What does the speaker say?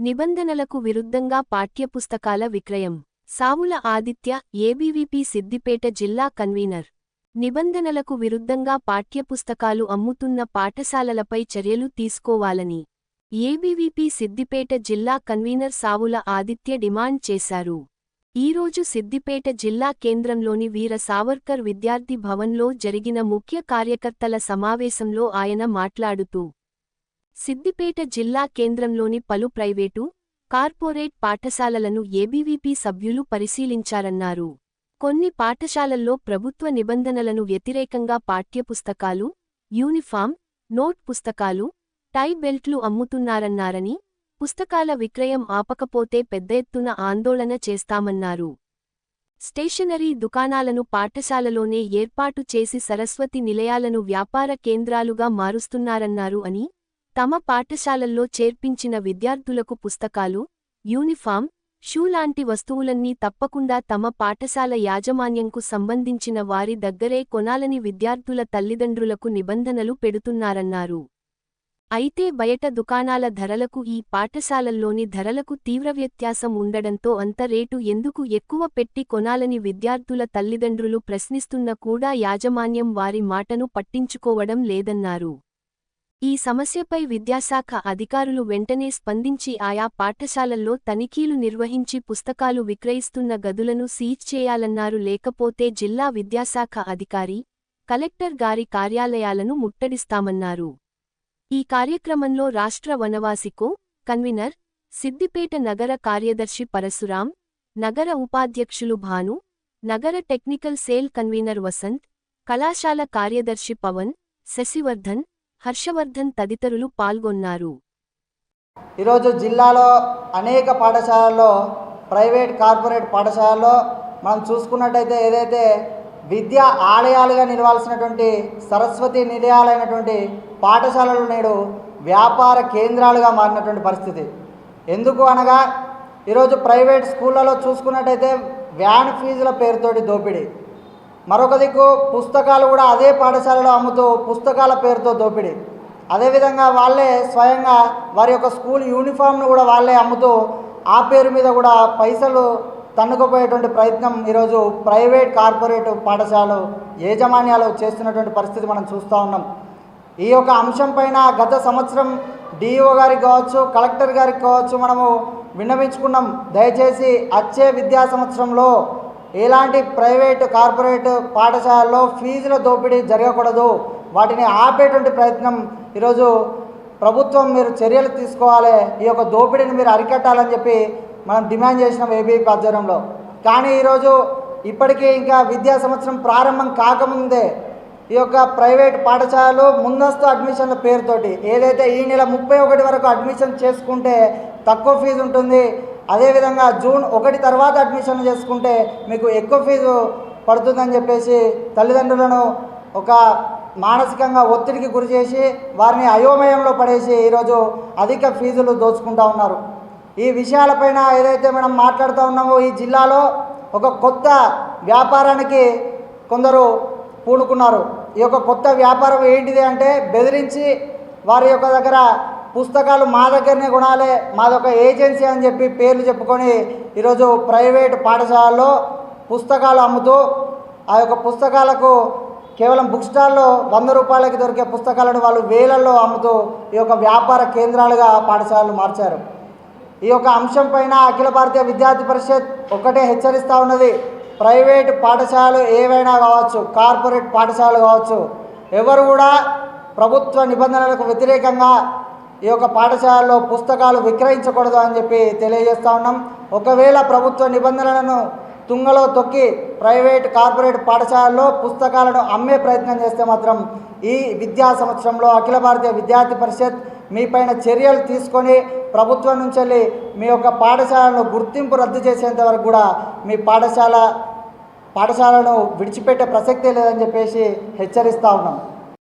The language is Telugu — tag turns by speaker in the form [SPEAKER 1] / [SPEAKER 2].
[SPEAKER 1] నిబంధనలకు విరుద్ధంగా పాఠ్యపుస్తకాల విక్రయం. సావుల ఆదిత్య ఏబీవీపీ సిద్దిపేట జిల్లా కన్వీనర్. నిబంధనలకు విరుద్ధంగా పాఠ్యపుస్తకాలు అమ్ముతున్న పాఠశాలలపై చర్యలు తీసుకోవాలని ఏబీవీపీ సిద్దిపేట జిల్లా కన్వీనర్ సావుల ఆదిత్య డిమాండ్ చేశారు. ఈరోజు సిద్దిపేట జిల్లా కేంద్రంలోని వీర సావర్కర్ విద్యార్థి భవన్లో జరిగిన ముఖ్య కార్యకర్తల సమావేశంలో ఆయన మాట్లాడుతూ సిద్దిపేట జిల్లా కేంద్రంలోని పలు ప్రైవేటు కార్పొరేట్ పాఠశాలలను ఏబీవీపీ సభ్యులు పరిశీలించారన్నారు. కొన్ని పాఠశాలల్లో ప్రభుత్వ నిబంధనలను వ్యతిరేకంగా పాఠ్యపుస్తకాలు యూనిఫామ్ నోట్ పుస్తకాలు టై బెల్ట్లు అమ్ముతున్నారన్నారని పుస్తకాల విక్రయం ఆపకపోతే పెద్ద ఎత్తున ఆందోళన చేస్తామన్నారు. స్టేషనరీ దుకాణాలను పాఠశాలలోనే ఏర్పాటు చేసి సరస్వతి నిలయాలను వ్యాపార కేంద్రాలుగా మారుస్తున్నారన్నారు అని తమ పాఠశాలల్లో చేర్పించిన విద్యార్థులకు పుస్తకాలు యూనిఫామ్ షూ లాంటి వస్తువులన్నీ తప్పకుండా తమ పాఠశాల యాజమాన్యంకు సంబంధించిన వారి దగ్గరే కొనాలని విద్యార్థుల తల్లిదండ్రులకు నిబంధనలు పెడుతున్నారన్నారు. అయితే బయట దుకాణాల ధరలకు ఈ పాఠశాలల్లోని ధరలకు తీవ్ర వ్యత్యాసం ఉండడంతో అంత రేటు ఎందుకు ఎక్కువ పెట్టి కొనాలని విద్యార్థుల తల్లిదండ్రులు ప్రశ్నిస్తున్న కూడా యాజమాన్యం వారి మాటను పట్టించుకోవడం లేదన్నారు. ఈ సమస్యపై విద్యాశాఖ అధికారులు వెంటనే స్పందించి ఆయా పాఠశాలల్లో తనిఖీలు నిర్వహించి పుస్తకాలు విక్రయిస్తున్న గదులను సీజ్ చేయాలన్నారు. లేకపోతే జిల్లా విద్యాశాఖ అధికారి కలెక్టర్ గారి కార్యాలయాలను ముట్టడిస్తామన్నారు. ఈ కార్యక్రమంలో రాష్ట్ర వనవాసికో కన్వీనర్ సిద్దిపేట నగర కార్యదర్శి పరశురాం నగర ఉపాధ్యక్షులు భాను నగర టెక్నికల్ సేల్ కన్వీనర్ వసంత్ కళాశాల కార్యదర్శి పవన్ శశివర్ధన్ హర్షవర్ధన్ తదితరులు పాల్గొన్నారు.
[SPEAKER 2] ఈరోజు జిల్లాలో అనేక పాఠశాలల్లో ప్రైవేట్ కార్పొరేట్ పాఠశాలల్లో మనం చూసుకున్నట్టయితే ఏదైతే విద్యా ఆలయాలుగా నిలవాల్సినటువంటి సరస్వతి నిలయాలైనటువంటి పాఠశాలలు నేడు వ్యాపార కేంద్రాలుగా మారినటువంటి పరిస్థితి. ఎందుకు అనగా ఈరోజు ప్రైవేట్ స్కూళ్ళలో చూసుకున్నట్టయితే వ్యాన్ ఫీజుల పేరుతోటి దోపిడీ. మరొక దిక్కు పుస్తకాలు కూడా అదే పాఠశాలలో అమ్ముతూ పుస్తకాల పేరుతో దోపిడీ. అదేవిధంగా వాళ్ళే స్వయంగా వారి యొక్క స్కూల్ యూనిఫామ్ను కూడా వాళ్ళే అమ్ముతూ ఆ పేరు మీద కూడా పైసలు తన్నుకుపోయేటువంటి ప్రయత్నం ఈరోజు ప్రైవేట్ కార్పొరేట్ పాఠశాలలు యాజమాన్యాలు చేస్తున్నటువంటి పరిస్థితి మనం చూస్తూ ఉన్నాం. ఈ యొక్క అంశం పైన గత సంవత్సరం డిఈఓ గారికి కావచ్చు కలెక్టర్ గారికి కావచ్చు మనము విన్నవించుకున్నాం. దయచేసి వచ్చే విద్యా సంవత్సరంలో ఎలాంటి ప్రైవేటు కార్పొరేట్ పాఠశాలల్లో ఫీజుల దోపిడీ జరగకూడదు. వాటిని ఆపేటువంటి ప్రయత్నం ఈరోజు ప్రభుత్వం మీరు చర్యలు తీసుకోవాలి. ఈ యొక్క దోపిడీని మీరు అరికట్టాలని చెప్పి మనం డిమాండ్ చేసినాం ఏబీపీ ఆధ్వర్యంలో. కానీ ఈరోజు ఇప్పటికీ ఇంకా విద్యా సంవత్సరం ప్రారంభం కాకముందే ఈ యొక్క ప్రైవేట్ పాఠశాలలు ముందస్తు అడ్మిషన్ల పేరుతోటి ఏదైతే ఈ నెల ముప్పై ఒకటి వరకు అడ్మిషన్ చేసుకుంటే తక్కువ ఫీజు ఉంటుంది. అదేవిధంగా జూన్ ఒకటి తర్వాత అడ్మిషన్ చేసుకుంటే మీకు ఎక్కువ ఫీజు పడుతుందని చెప్పేసి తల్లిదండ్రులను ఒక మానసికంగా ఒత్తిడికి గురి చేసి వారిని అయోమయంలో పడేసి ఈరోజు అధిక ఫీజులు దోచుకుంటా ఉన్నారు. ఈ విషయాలపైన ఏదైతే మనం మాట్లాడుతూ ఉన్నామో ఈ జిల్లాలో ఒక కొత్త వ్యాపారానికి కొందరు పూనుకున్నారు. ఈ యొక్క కొత్త వ్యాపారం ఏంటిది అంటే బెదిరించి వారి యొక్క దగ్గర పుస్తకాలు మా దగ్గరనే కొనాలి మాదొక ఏజెన్సీ అని చెప్పి పేర్లు చెప్పుకొని ఈరోజు ప్రైవేట్ పాఠశాలలో పుస్తకాలు అమ్ముతూ ఆ యొక్క పుస్తకాలకు కేవలం బుక్ స్టాల్లో వంద రూపాయలకి దొరికే పుస్తకాలను వాళ్ళు వేలల్లో అమ్ముతూ ఈ యొక్క వ్యాపార కేంద్రాలుగా పాఠశాలలు మార్చారు. ఈ యొక్క అంశం పైన అఖిల భారతీయ విద్యార్థి పరిషత్ ఒకటే హెచ్చరిస్తూ ఉన్నది. ప్రైవేట్ పాఠశాలలు ఏవైనా కావచ్చు కార్పొరేట్ పాఠశాలలు కావచ్చు ఎవరు కూడా ప్రభుత్వ నిబంధనలకు వ్యతిరేకంగా ఈ యొక్క పాఠశాలలో పుస్తకాలు విక్రయించకూడదు అని చెప్పి తెలియజేస్తూ ఉన్నాం. ఒకవేళ ప్రభుత్వ నిబంధనలను తుంగలో తొక్కి ప్రైవేట్ కార్పొరేట్ పాఠశాలల్లో పుస్తకాలను అమ్మే ప్రయత్నం చేస్తే మాత్రం ఈ విద్యా సంవత్సరంలో అఖిల భారతీయ విద్యార్థి పరిషత్ మీపైన చర్యలు తీసుకొని ప్రభుత్వం నుంచి వెళ్ళి మీ యొక్క పాఠశాలను గుర్తింపు రద్దు చేసేంత వరకు కూడా మీ పాఠశాల పాఠశాలను విడిచిపెట్టే ప్రసక్తే లేదని చెప్పేసి హెచ్చరిస్తూ ఉన్నాం.